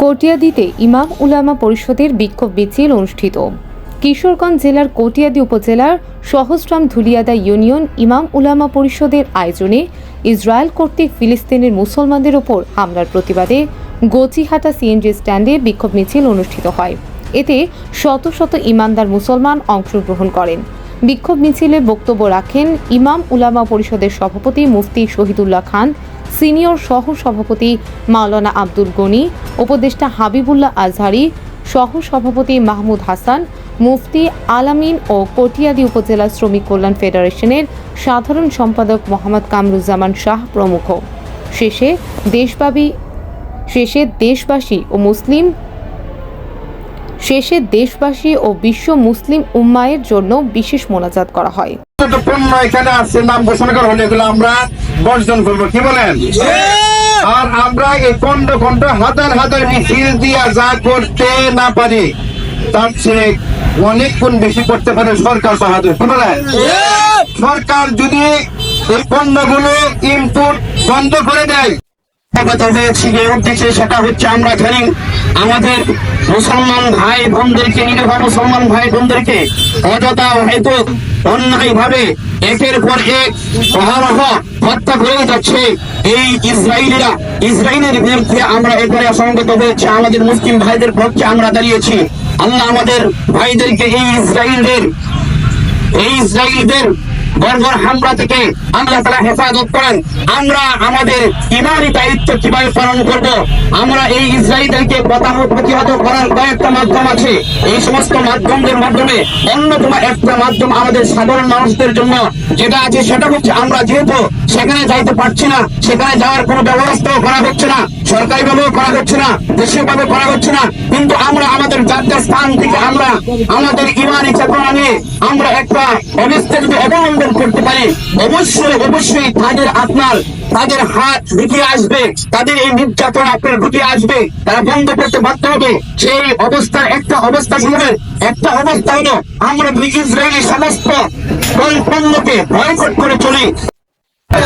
কটিয়াদিতে ইমাম উলামা পরিষদের বিক্ষোভ মিছিল অনুষ্ঠিত। কিশোরগঞ্জ জেলার কটিয়াদি উপজেলার সহস্রাম ধুলিয়াদা ইউনিয়ন ইমাম উলামা পরিষদের আয়োজনে ইসরায়েল কর্তৃক ফিলিস্তিনের মুসলমানদের ওপর হামলার প্রতিবাদে গচিহাটা সিএনজি স্ট্যান্ডে বিক্ষোভ মিছিল অনুষ্ঠিত হয়। এতে শত শত ইমানদার মুসলমান অংশগ্রহণ করেন। বিক্ষোভ মিছিলে বক্তব্য রাখেন ইমাম উলামা পরিষদের সভাপতি মুফতি শহীদুল্লাহ খান সিনিয়র সহ সভাপতি মাওলানা আব্দুল গনি, উপদেষ্টা হাবিবুল্লাহ আজহারি সহ সভাপতি মাহমুদ হাসান, মুফতি আলামিন ও কটিয়াদি উপজেলা শ্রমিক কল্যাণ ফেডারেশনের সাধারণ সম্পাদক মোহাম্মদ কামরুজ্জামান শাহ প্রমুখ। শেষে দেশব্যাপী শেষে দেশবাসী ও মুসলিম, শেষে দেশবাসী ও বিশ্ব মুসলিম উম্মায়ের জন্য বিশেষ মোনাজাত করা হয়। এখানে আছে, নাম ঘোষণা করা হলো, এগুলো আমরা বর্জন করব কি বলেন? আর আমরা এই খন্ড খন্ড হাজার হাজার মিছিল দিয়া যা করতে না পারি তার চেয়ে অনেক গুণ বেশি করতে পারে সরকার বাহাদুর কি বলেন? সরকার যদি এই পণ্যগুলো ইনপুট বন্ধ করে দেয় অবগত হয়েছি। যে ভাই এই ইসরায়েলিরা ইসরায়েলের বিরুদ্ধে আমরা এবারে হয়েছে। আমাদের মুসলিম ভাইদের পক্ষে আমরা দাঁড়িয়েছি। আল্লাহ আমাদের ভাইদেরকে এই ইসরায়েলের এই ইসরায়েলদের এই সমস্ত মাধ্যমদের মাধ্যমে একটা মাধ্যম আমাদের সাধারণ মানুষদের জন্য যেটা আছে, সেটা হচ্ছে আমরা যেহেতু সেখানে যাইতে পারছি না, সেখানে যাওয়ার কোনো ব্যবস্থাও করা হচ্ছে না সরকারি ভাবেও করা হচ্ছে না, দেশীয় ভাবে করা হচ্ছে না। কিন্তু আমরা আমাদের যার স্থান থেকে আমরা, আমাদের ইমানি চেতনা নিয়ে আমরা একটা অবস্থা যদি অবলম্বন করতে পারি। অবশ্যই অবশ্যই তাদের আপনার, তাদের হাত ঢুকে আসবে, তাদের এই নির্যাতন আপনার ঢুকে আসবে, তারা বন্ধ করতে বাধ্য হবে। সেই অবস্থার একটা অবস্থা শুনবেন একটা অবস্থা হলো আমরা ইসরায়েলি সমস্ত পণ্যকে বয়কট করে চলি।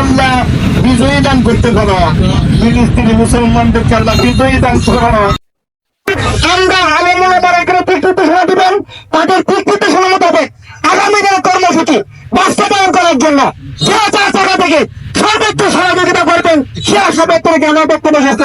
আল্লাহ বিজয়ী দান করতে পারো। ফিলিস্তিনি মুসলমানদেরকে আল্লাহ বিজয়ী তাদের ঠিক নির্দেশনা মোতাবেক আগামী দিনের কর্মসূচি বাস্তবায়ন করার জন্য যে চার জায়গা থেকে সর্বোচ্চ সহযোগিতা করবেন। সে সবে থেকে আমার বক্তব্য শেষ